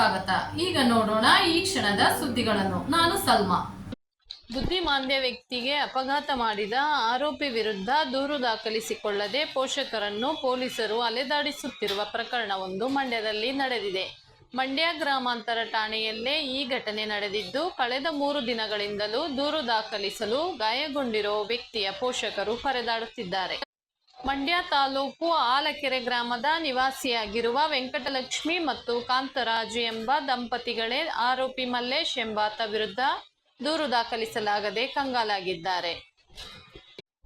ಸ್ವಾಗತ. ಈಗ ನೋಡೋಣ ಈ ಕ್ಷಣದ ಸುದ್ದಿಗಳನ್ನು. ನಾನು ಸಲ್ಮಾ. ಬುದ್ಧಿಮಾಂದ್ಯ ವ್ಯಕ್ತಿಗೆ ಅಪಘಾತ ಮಾಡಿದ ಆರೋಪಿ ವಿರುದ್ಧ ದೂರು ದಾಖಲಿಸಿಕೊಳ್ಳದೆ ಪೋಷಕರನ್ನು ಪೊಲೀಸರು ಅಲೆದಾಡಿಸುತ್ತಿರುವ ಪ್ರಕರಣವೊಂದು ಮಂಡ್ಯದಲ್ಲಿ ನಡೆದಿದೆ. ಮಂಡ್ಯ ಗ್ರಾಮಾಂತರ ಠಾಣೆಯಲ್ಲೇ ಈ ಘಟನೆ ನಡೆದಿದ್ದು, ಕಳೆದ ಮೂರು ದಿನಗಳಿಂದಲೂ ದೂರು ದಾಖಲಿಸಲು ಗಾಯಗೊಂಡಿರೋ ವ್ಯಕ್ತಿಯ ಪೋಷಕರು ಪರದಾಡುತ್ತಿದ್ದಾರೆ. ಮಂಡ್ಯ ತಾಲೂಕು ಆಲಕೆರೆ ಗ್ರಾಮದ ನಿವಾಸಿಯಾಗಿರುವ ವೆಂಕಟಲಕ್ಷ್ಮಿ ಮತ್ತು ಕಾಂತರಾಜು ಎಂಬ ದಂಪತಿಗಳೇ ಆರೋಪಿ ಮಲ್ಲೇಶ್ ಎಂಬಾತ ವಿರುದ್ಧ ದೂರು ದಾಖಲಿಸಲಾಗದೆ ಕಂಗಾಲಾಗಿದ್ದಾರೆ.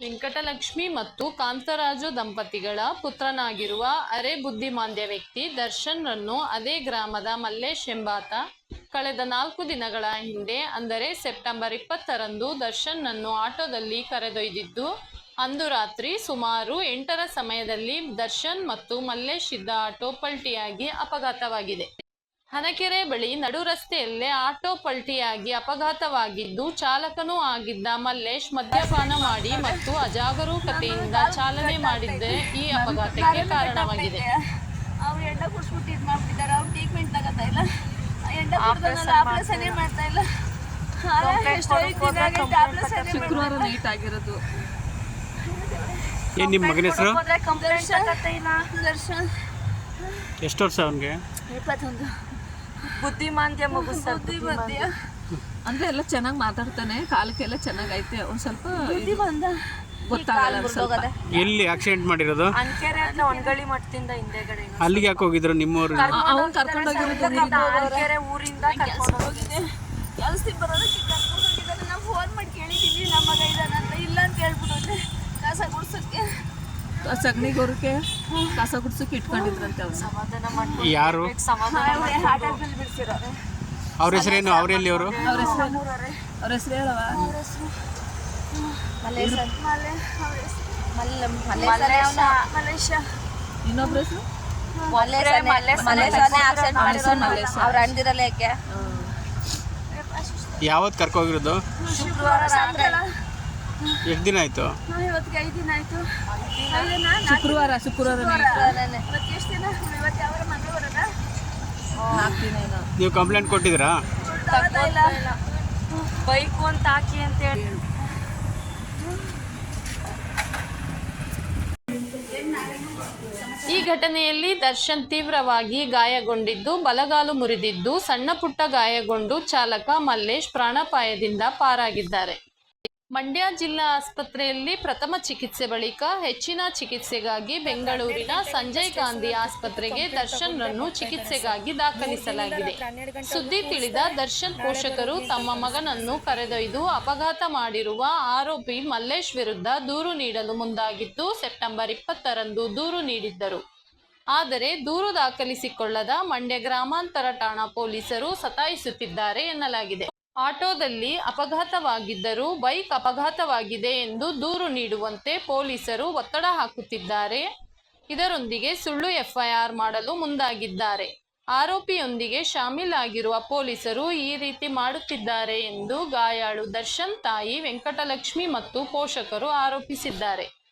ವೆಂಕಟಲಕ್ಷ್ಮಿ ಮತ್ತು ಕಾಂತರಾಜು ದಂಪತಿಗಳ ಪುತ್ರನಾಗಿರುವ ಅರೆ ಬುದ್ಧಿಮಾಂದ್ಯ ವ್ಯಕ್ತಿ ದರ್ಶನ್ರನ್ನು ಅದೇ ಗ್ರಾಮದ ಮಲ್ಲೇಶ್ ಎಂಬಾತ ಕಳೆದ ನಾಲ್ಕು ದಿನಗಳ ಹಿಂದೆ ಅಂದರೆ ಸೆಪ್ಟೆಂಬರ್ ಇಪ್ಪತ್ತರಂದು ದರ್ಶನ್ನನ್ನು ಆಟೋದಲ್ಲಿ ಕರೆದೊಯ್ದಿದ್ದು ಅಂದು ರಾತ್ರಿ ಸುಮಾರು ಎಂಟರ ಸಮಯದಲ್ಲಿ ದರ್ಶನ್ ಮತ್ತು ಮಲ್ಲೇಶ್ ಇದ್ದ ಆಟೋ ಪಲ್ಟಿಯಾಗಿ ಅಪಘಾತವಾಗಿದೆ. ಹನಕೆರೆ ಬಳಿ ನಡು ರಸ್ತೆಯಲ್ಲೇ ಆಟೋ ಪಲ್ಟಿಯಾಗಿ ಅಪಘಾತವಾಗಿದ್ದು ಚಾಲಕನೂ ಆಗಿದ್ದ ಮಲ್ಲೇಶ್ ಮದ್ಯಪಾನ ಮಾಡಿ ಮತ್ತು ಅಜಾಗರೂಕತೆಯಿಂದ ಚಾಲನೆ ಮಾಡಿದ್ದೆ ಈ ಅಪಘಾತಕ್ಕೆ ಕಾರಣವಾಗಿದೆ. ಅವ್ರು ಎಂಡ ಕುಡ್ಸ್ಬಿಟ್ಟು ಇದು ಮಾಡ್ಬಿಟ್ಟಿದ್ದಾರೆ. ಅವ್ರು ಟ್ರೀಟ್ಮೆಂಟ್ ತಗೋತಾ ಇಲ್ಲ. ಎಂಡ ಕುಡ್ದಲ್ಲ ಆಪರೇಷನ್ ಮಾಡ್ತಾ ಇಲ್ಲ. ಎಷ್ಟೋ ಆಪರೇಷನ್ ಶುಕ್ರವಾರ ನೈಟ್ ಆಗಿರೋದು. ಏನು ನಿಮ್ಮ ಮಗನ ಹೆಸರು? ದರ್ಶನ್. ಎಷ್ಟು ವರ್ಷ ಅವನಿಗೆ? ಇಪ್ಪತ್ತೊಂದು. ಬುದ್ಧಿಮಾಂದ್ಯ ಮಗು ಸರ್ ಬುದ್ಧಿ ಮಧ್ಯ ಅಂದ್ರೆ ಎಲ್ಲ ಚೆನ್ನಾಗಿ ಮಾತಾಡ್ತಾನೆ ಕಾಲಕ್ಕೆಲ್ಲ ಚೆನ್ನಾಗೈತೆ ಒಂದು ಸ್ವಲ್ಪ ಬುದ್ಧಿ ಬಂದ ಗೊತ್ತಾಗಲ್ಲ ಸ್ವಲ್ಪ. ಎಲ್ಲಿ ಆಕ್ಸಿಡೆಂಟ್ ಮಾಡಿರೋದು? ಅಂಕೆರೆ ಅಂತ ಒಣಗಳಿ ಮಠದಿಂದ ಹಿಂದೆಗಡೆ ಅಲ್ಲಿಗೆ ಯಾಕೆ ಹೋಗಿದ್ರು ನಿಮ್ಮವರು ಅವ್ನು ಕರ್ಕೊಂಡೋಗಿರೋದು ಅಂಕೆರೆ ಊರಿಂದ ಕರ್ಕೊಂಡು ಹೋಗಿದೆ ಕೆಲಸಕ್ಕೆ ಬರೋದಕ್ಕೆ ಕರ್ಕೊಂಡು ಹೋಗಿದ್ದಾರೆ. ನಾವು ಫೋನ್ ಮಾಡಿ ಕೇಳಿದ್ದೀವಿ ನಮ್ಮ ಮಗ ಇದ್ದಾನಂತ. ಅಂತ ಇಲ್ಲ ಅಂತ ಹೇಳ್ಬಿಟ್ಟು ಕಸ ಗುಡ್ಸಕ್ಕೆ. ಸಗಣಿ ಗೊರಕೆ ಕಸ ಗುಡ್ಸಕ್ಕೆ ಇಟ್ಕೊಂಡಿದ್ರಂತೆ ಅವ್ರು. ಸಮಾಧಾನ ಮಾಡ್ಕೊಂಡು ಯಾರು? ಸಮಾಧಾನ ಅವ್ರ ಹೆಸರೇನು ಅವರೆಲ್ಲಿ ಅವರು ಅವ್ರ ಹೆಸರು ಅವ್ರ ಹೆಸರು ಹೇಳವ ಮಲೆ ಅವ್ರ ಹೆಸರು. ಮಲೇಶ ಇನ್ನೊಬ್ರ ಹೆಸರು? ಅವ್ರ ಅಣ್ದಿರಲ್ಲ ಯಾಕೆ? ಯಾವತ್ತು ಕರ್ಕೋಗಿರೋದು? ಶುಕ್ರವಾರ ಎಷ್ಟು ದಿನ ಆಯಿತು? ಇವತ್ತಿಗೆ ಐದು ದಿನ ಆಯ್ತು. ಶುಕ್ರವಾರ ಶುಕ್ರವಾರ. ಇವತ್ತು ಎಷ್ಟು ದಿನ? ಇವತ್ತು ಯಾವ ನೀವು ಕಂಪ್ಲೇಂಟ್ ಕೊಟ್ಟಿದ್ದೀರಾ? ಬೈಕು ಅಂತ ಹಾಕಿ ಅಂತ ಹೇಳಿ. ಈ ಘಟನೆಯಲ್ಲಿ ದರ್ಶನ್ ತೀವ್ರವಾಗಿ ಗಾಯಗೊಂಡಿದ್ದು ಬಲಗಾಲು ಮುರಿದಿದ್ದು ಸಣ್ಣ ಪುಟ್ಟ ಗಾಯಗೊಂಡು ಚಾಲಕ ಮಲ್ಲೇಶ್ ಪ್ರಾಣಾಪಾಯದಿಂದ ಪಾರಾಗಿದ್ದಾರೆ. ಮಂಡ್ಯ ಜಿಲ್ಲಾ ಆಸ್ಪತ್ರೆಯಲ್ಲಿ ಪ್ರಥಮ ಚಿಕಿತ್ಸೆ ಬಳಿಕ ಹೆಚ್ಚಿನ ಚಿಕಿತ್ಸೆಗಾಗಿ ಬೆಂಗಳೂರಿನ ಸಂಜಯ್ ಗಾಂಧಿ ಆಸ್ಪತ್ರೆಗೆ ದರ್ಶನ್ರನ್ನು ಚಿಕಿತ್ಸೆಗಾಗಿ ದಾಖಲಿಸಲಾಗಿದೆ. ಸುದ್ದಿ ತಿಳಿದ ದರ್ಶನ್ ಪೋಷಕರು ತಮ್ಮ ಮಗನನ್ನು ಕರೆದೊಯ್ದು ಅಪಘಾತ ಮಾಡಿರುವ ಆರೋಪಿ ಮಲ್ಲೇಶ್ ವಿರುದ್ಧ ದೂರು ನೀಡಲು ಮುಂದಾಗಿದ್ದು ಸೆಪ್ಟೆಂಬರ್ ಇಪ್ಪತ್ತರಂದು ದೂರು ನೀಡಿದ್ದರು. ಆದರೆ ದೂರು ದಾಖಲಿಸಿಕೊಳ್ಳದ ಮಂಡ್ಯ ಗ್ರಾಮಾಂತರ ಠಾಣಾ ಪೊಲೀಸರು ಸತಾಯಿಸುತ್ತಿದ್ದಾರೆ ಎನ್ನಲಾಗಿದೆ. ಆಟೋದಲ್ಲಿ ಅಪಘಾತವಾಗಿದ್ದರೂ ಬೈಕ್ ಅಪಘಾತವಾಗಿದೆ ಎಂದು ದೂರು ನೀಡುವಂತೆ ಪೊಲೀಸರು ಒತ್ತಡ ಹಾಕುತ್ತಿದ್ದಾರೆ. ಇದರೊಂದಿಗೆ ಸುಳ್ಳು ಎಫ್ಐಆರ್ ಮಾಡಲು ಮುಂದಾಗಿದ್ದಾರೆ. ಆರೋಪಿಯೊಂದಿಗೆ ಶಾಮೀಲಾಗಿರುವ ಪೊಲೀಸರು ಈ ರೀತಿ ಮಾಡುತ್ತಿದ್ದಾರೆ ಎಂದು ಗಾಯಾಳು ದರ್ಶನ್ ತಾಯಿ ವೆಂಕಟಲಕ್ಷ್ಮಿ ಮತ್ತು ಪೋಷಕರು ಆರೋಪಿಸಿದ್ದಾರೆ.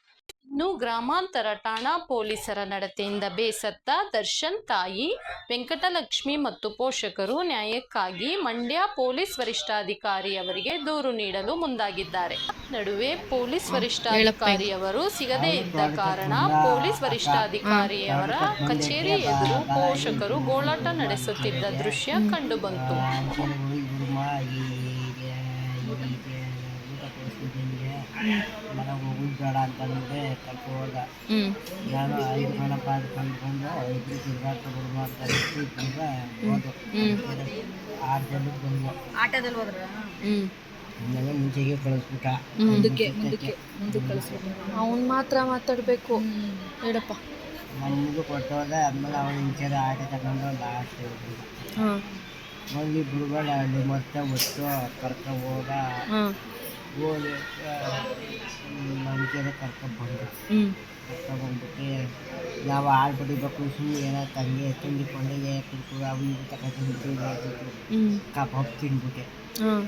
ಇನ್ನು ಗ್ರಾಮಾಂತರ ಠಾಣಾ ಪೊಲೀಸರ ನಡತೆಯಿಂದ ಬೇಸತ್ತ ದರ್ಶನ್ ತಾಯಿ, ವೆಂಕಟಲಕ್ಷ್ಮಿ ಮತ್ತು ಪೋಷಕರು ನ್ಯಾಯಕ್ಕಾಗಿ ಮಂಡ್ಯ ಪೊಲೀಸ್ ವರಿಷ್ಠಾಧಿಕಾರಿ ಅವರಿಗೆ ದೂರು ನೀಡಲು ಮುಂದಾಗಿದ್ದಾರೆ. ನಡುವೆ ಪೊಲೀಸ್ ವರಿಷ್ಠಾಧಿಕಾರಿಯವರು ಸಿಗದೇ ಇದ್ದ ಕಾರಣ ಪೊಲೀಸ್ ವರಿಷ್ಠಾಧಿಕಾರಿಯವರ ಕಚೇರಿ ಎದುರು ಪೋಷಕರು ಗೋಳಾಟ ನಡೆಸುತ್ತಿದ್ದ ದೃಶ್ಯ ಕಂಡುಬಂತು. ಮನೆಗೆ ಹೋಗುದು ಬೇಡ ಅಂತಂದ್ರೆ ಕರ್ಕೊ ಹೋದ. ನಾನು ಐದು ಗಣಪ ಬಂದ ಇಬ್ರು ತಿರ್ಗಾಡ್ಕೊಂಡು ಮಾಡ್ತಾರೆ ಇಬ್ಬರಿಂದ ಹೋದು. ಆರು ಬಂದ್ವು ಆಟೋದಲ್ಲಿ ಹೋದ್ರ? ಮುಂಚೆಗೆ ಕಳಿಸ್ಬಿಟ್ಟ. ಮುಂದಕ್ಕೆ ಮುಂದಕ್ಕೆ ಮುಂದಕ್ಕೆ ಅವ್ನು ಮಾತ್ರ ಮಾತಾಡಬೇಕು. ಹೇಳಪ್ಪ. ನಮಗೂ ಕೊಟ್ಟೋದೆ ಆದ್ಮೇಲೆ ಅವನು ಮುಂಚೆ ಆಟ ತಗೊಂಡು ಲಾಸ್ಟ್ ಆಟ ಹೋಗಿ ಬಿಡ್ಬೇಡ ಅಲ್ಲಿ ಮತ್ತೆ ಒಟ್ಟು ಕರ್ಕೊಂಡು ಹೋದ. ಹಾಂ ಹೋಗಿ ಮುಂಚೆನೆ ಕರ್ಕೊಂಡು ಬಂದು ಹ್ಞೂ ಕರ್ಕೊಂಡ್ಬಂದ್ಬಿಟ್ಟು ನಾವು ಹಾಲು ಬಡಿಬೇಕು ಸುಮ್ಮನೆ ಏನೋ ತಂಗಿ ತಿಂಡಿ ಕೊಂಡಿಗೆ ಕುಡ್ಕೊಂಡು ಅವು ಇವು ತಗೊಂಡು ಹ್ಞೂ ಕಬಾಬ್ ತಿಂದ್ಬಿಟ್ಟೆ. ಹಾಂ.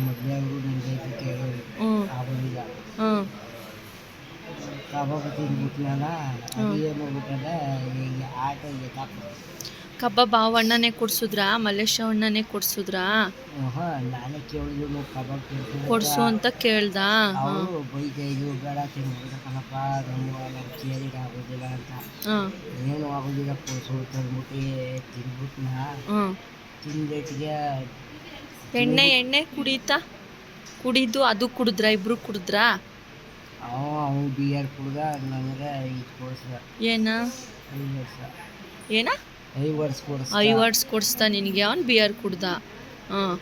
ಮೊದಲೇ ಅವರು ನನಗೆ ಕೇಳೋರು ಹ್ಞೂ ಆಗೋದಿಲ್ಲ. ಹಾಂ. ಕಬಾಬ್ ತಿಂದ್ಬಿಟ್ನಲ್ಲ ಅದು ಏನು ಮಾಡ್ಬಿಟ್ಟದೆ ಈ ಆಟೋ ಎತ್ತಾಕ ಕಬಾಬ್ ಆ ಅಣ್ಣನೇ ಕೊಡ್ಸುದ್ರಾ? ಮಲ್ಲೇಶ ಅಣ್ಣನೇ ಕೊಡ್ಸುದ್ರಾ? ಆಹಾ, ನಾನೇ ಕೇಳಿದ್ರು ಕಬಾಬ್ ಕೊಡ್ಸು ಅಂತ ಕೇಳ್ದ. ಅವರು ಬೇಡ ನಮ್ಮ ಕೇಳಿಗೆ ಆಗೋದಿಲ್ಲ ಅಂತ. ಏನು ಆಗೋದಿಲ್ಲ ಕೊಡ್ಸು ತಂದ್ಬಿಟ್ಟು ತಿನ್ಬಿಟ್ನ? ಹಾಂ. ತಿಂದೇಟಿಗೆ ಎಣ್ಣೆ ಎಣ್ಣೆ ಕುಡಿತಾ? ಕುಡಿದು ಅದು ಕುಡಿದ್ರಾ ಇಬ್ರು ಕುಡಿದ್ರಾ? ಅವ ಅವ್ನು ಬಿಯರ್ ಕುಡ್ದ ನನಗೆ ಇದು ಏನ? ಏನ? ಐದು ವರ್ಡ್ಸ್ ಕೊಡ್ಸ್ದ ನಿನಗೆ. ಅವ್ನು ಬಿಯರ್ ಕುಡ್ದ. ಹಾಂ.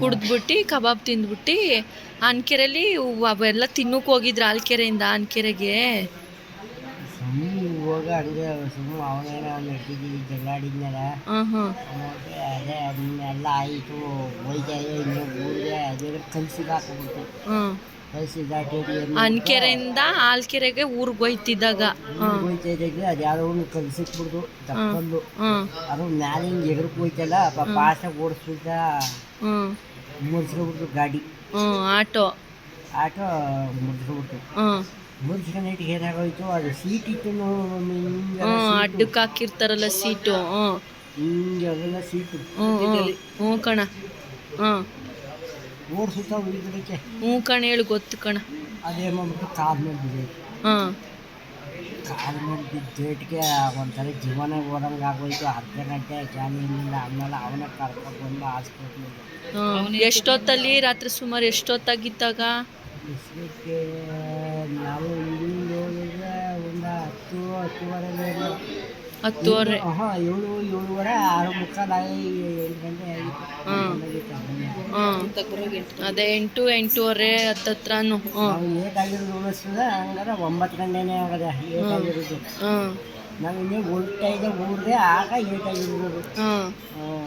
ಕುಡ್ದ್ಬಿಟ್ಟು ಕಬಾಬ್ ತಿಂದ್ಬಿಟ್ಟು ಅನ್ಕೆರೆಯಲ್ಲಿ ಅವೆಲ್ಲ ತಿನ್ನಕ್ಕೆ ಹೋಗಿದ್ರು ಆಲ್ಕೆರೆಯಿಂದ ಆನ್ಕೆರೆಗೆ. ಸುಮ್ಮನೆ ಹೋಗ ಹಂಗೆ ಅವನೇನ ನೆಟ್ಟಿದ್ದೀವಿ ಜಗಳಾಡಿದ್ನಲ್ಲ. ಅದೇ ಅದನ್ನೆಲ್ಲ ಆಯಿತು. ಇನ್ನೂ ಊರಿಗೆ ಅದೇ ಕಲ್ಸಿಗೆ ಅನ್ಕೆರೆಯಿಂದ ಆಲ್ಕೆರೆಗೆ ಊರಿಗೆ ಹೋಯ್ತಿದ್ದಾಗ. ಅದು ಕಲ್ಸಿಕ್ಬಿಡ್ದು ತಪ್ಪಲ್ಲು ಹಾಂ. ಅದು ಮ್ಯಾಲೆ ಹಿಂಗೆ ಎಗರ್ಕ್ ಹೋಯ್ತಲ್ಲ ಫಾಸ್ಟಾಗಿ ಓಡಿಸ್ಬಿಟ್ಟ ಮುರ್ಸ್ಕೊಬಿಡ್ತು ಗಾಡಿ. ಆಟೋ. ಆಟೋ ಮುರ್ಸ್ಕೊಬಿಡ್ತು ಹ್ಞೂ ಮುರ್ಸ್ಕೊಂಡೈಟಿಗೆ ಏನಾಗೋಯ್ತು ಅದು ಸೀಟ್ ಇತ್ತು ಅಡ್ಡಕ್ಕೆ ಹಾಕಿರ್ತಾರಲ್ಲ ಸೀಟು ಹಿಂಗೆ ಅದೆಲ್ಲ ಸೀಟು. ಹ್ಞೂ ಕಣ. ಹ್ಞೂ ಓಡಿಸುತ್ತಾ ಹ್ಞೂ ಕಣ ಹೇಳು ಗೊತ್ತು ಕಣ. ಅದೇ ಮಾಡ್ಬಿಟ್ಟು ಕಾಲ್ ಮೇಲೆ ಬಿದ್ದೈತೆ ಹಾಂ. ಕಾಲ್ ಮೇಲೆ ಬಿದ್ದೇಟ್ಗೆ ಒಂಥರ ಜೀವನ ಓದಂಗೆ ಆಗೋಯ್ತು. ಅರ್ಧ ಗಂಟೆ ಜಾಲಿನಿಂದ ಆಮೇಲೆ ಅವನ ಕರ್ಕೊಂಡು ಬಂದು ಹಾಸ್ಪಿಟ್ಲಿಗೆ ಎಷ್ಟೊತ್ತಲ್ಲಿ? ರಾತ್ರಿ ಸುಮಾರು ಎಷ್ಟೊತ್ತಾಗಿದ್ದಾಗ ಬಿಸ್ಲಿಕ್ಕೆ ನಾವು ಇಲ್ಲಿ ಹೋಗಿದ್ರೆ ಒಂದು ಹತ್ತು ಹತ್ತುವರೆ ಹತ್ತುವರೆ. ಹಾಂ ಏಳು ಏಳುವರೆ ಆರು ಎಂಟು ಗಂಟೆ ಅದೇ ಎಂಟು ಎಂಟೂವರೆ ಹತ್ತತ್ರನು ಲೇಟ್ ಆಗಿರೋದು ಹಂಗಾರೆ ಒಂಬತ್ತು ಗಂಟೆನೇ ಆಗದೆ ಲೇಟ್ ಆಗಿರೋದು ಹ್ಞೂ ನಾವು ಇನ್ನೇ ಇದೆ ಆಗ ಲೇಟ್ ಆಗಿರೋದು ಹ್ಞೂ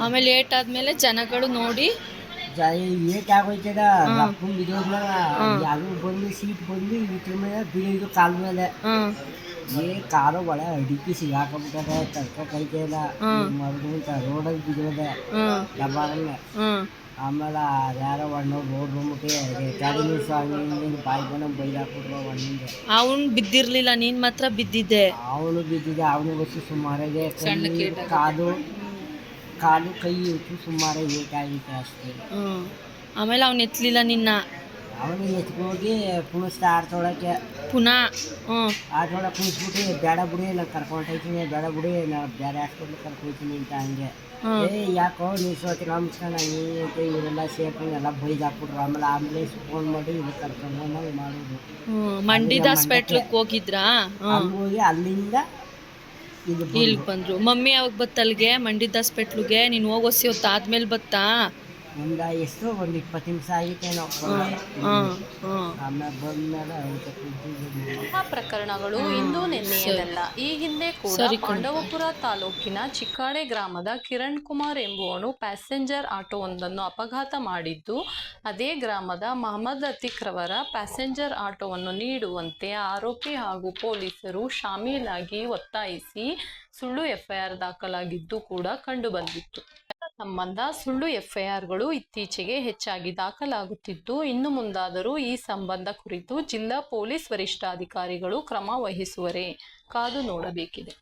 ಆಮೇಲೆ ಲೇಟ್ ಆದಮೇಲೆ ಜನಗಳು ನೋಡಿ. ಲೇಟ್ ಆಗೋಯ್ತದ ಬಿದ್ದೋದ್ಮೇಲೆ ಅದು ಬಂದು ಸೀಟ್ ಬಂದು ಇದ್ರ ಮೇಲೆ ಕಾಲ ಮೇಲೆ. ಏ ಕಾರು ಒಳ ಅಡಿಕೆ ಸಿಗಾಕೊಂಬಿಟ್ಟದೆ ತಡ್ಕೊಕೈತೆ ಇಲ್ಲ ಮರದಿಂದ ರೋಡಲ್ಲಿ ಬಿದ್ದಿದೆ. ಡಬ್ಬಾರಲ್ಲ ಆಮೇಲೆ ಯಾರೋ ಒಣ್ಣು ರೋಡ್ ಬಂದ್ಬಿಟ್ಟು ಗಾಡಿ ಸ್ವಾಮಿ ಬಾಯಿ ಬಂದು ಬೈದು ಒಣ್ಣಿಂದ. ಅವನು ಬಿದ್ದಿರಲಿಲ್ಲ ನೀನು ಮಾತ್ರ ಬಿದ್ದಿದ್ದೆ. ಅವನು ಬಿದ್ದಿದ್ದೆ ಅವನು ಗೊತ್ತು ಸುಮಾರಾಗೆ ಕಾದು ಕಾಲು ಕಾಲು ಕೈ ಇಟ್ಟು ಸುಮಾರು ಏಟಾಗಿತ್ತು ಅಷ್ಟೇ ಆಮೇಲೆ ಅವ್ನು ಎತ್ತಲಿಲ್ಲ ನಿನ್ನ. ಅವನು ಎತ್ಕೋಗಿ ಕುಣಿಸ್ತಾ ಆಡ್ತೊಳಕ್ಕೆ ಪುನಃ ಹ್ಞೂ. ಆಟೊಳಗೆ ಕುಣಿಸ್ಬಿಟ್ಟು ಬೇಡ ಬಿಡಿ ನಾನು ಕರ್ಕೊಂಡು ಹೋಗ್ತೀನಿ ಬೇಡ ಬಿಡಿ ನಾನು ಬೇರೆ ಹಾಸ್ಪಿಟ್ಲಿಗೆ ಕರ್ಕೊಂಡು ಹೋಗ್ತೀನಿ ಅಂತ ಹಂಗೆ. ಏ ಯಾಕೋ ನೀವು ಸೋತಿ ನಮ್ಸ್ಕೊಂಡು ನೀ ಅಂತ ಇವರೆಲ್ಲ ಸೇರ್ಕೊಂಡು ಎಲ್ಲ ಬೈದು ಹಾಕ್ಬಿಟ್ರು ಆಮೇಲೆ ಆಂಬುಲೆನ್ಸ್ ಫೋನ್ ಮಾಡಿ ಇಲ್ಲಿ ಕರ್ಕೊಂಡು ಮಾಡೋದು. ಮಂಡಿದ ಹಾಸ್ಪಿಟ್ಲಿಗೆ ಹೋಗಿದ್ರಾ? ಹೋಗಿ ಅಲ್ಲಿಂದ ಇದು ಬಂದು. ಇಲ್ಲಿ ಬಂದರು. ಮಮ್ಮಿ ಯಾವಾಗ ಬತ್ತಲ್ಗೆ? ಮಂಡಿದ ಹಾಸ್ಪಿಟ್ಲಿಗೆ ನೀನು ಹೋಗೋಸಿ ಹೊತ್ತು ಆದ್ಮೇಲೆ ಬತ್ತಾ? ಒಂದು ಎಷ್ಟು? ಒಂದು ಇಪ್ಪತ್ತು ನಿಮಿಷ ಆಗಿತ್ತೇನೋ. ಆಮೇಲೆ ಬಂದ್ಮೇಲೆ ಕೂತಿದ್ದು ಆ ಪ್ರಕರಣಗಳು ಇಂದು ನಿನ್ನೆಯದಲ್ಲ. ಈ ಹಿಂದೆ ಕೂಡ ಪಾಂಡವಪುರ ತಾಲೂಕಿನ ಚಿಕ್ಕಾಡೆ ಗ್ರಾಮದ ಕಿರಣ್ ಕುಮಾರ್ ಎಂಬುವನು ಪ್ಯಾಸೆಂಜರ್ ಆಟೋವೊಂದನ್ನು ಅಪಘಾತ ಮಾಡಿದ್ದು. ಅದೇ ಗ್ರಾಮದ ಮಹಮ್ಮದ್ ಅತಿಕ್ ರವರ ಪ್ಯಾಸೆಂಜರ್ ಆಟೋವನ್ನು ನೀಡುವಂತೆ ಆರೋಪಿ ಹಾಗೂ ಪೊಲೀಸರು ಶಾಮೀಲಾಗಿ ಒತ್ತಾಯಿಸಿ ಸುಳ್ಳು ಎಫ್ಐಆರ್ ದಾಖಲಾಗಿದ್ದು ಕೂಡ ಕಂಡುಬಂದಿತ್ತು ಸಂಬಂಧ ಸುಳ್ಳು ಎಫ್ಐಆರ್ಗಳು ಇತ್ತೀಚೆಗೆ ಹೆಚ್ಚಾಗಿ ದಾಖಲಾಗುತ್ತಿದ್ದು, ಇನ್ನು ಮುಂದಾದರೂ ಈ ಸಂಬಂಧ ಕುರಿತು ಜಿಲ್ಲಾ ಪೊಲೀಸ್ ವರಿಷ್ಠಾಧಿಕಾರಿಗಳು ಕ್ರಮ ವಹಿಸುವರೇ ಕಾದು ನೋಡಬೇಕಿದೆ.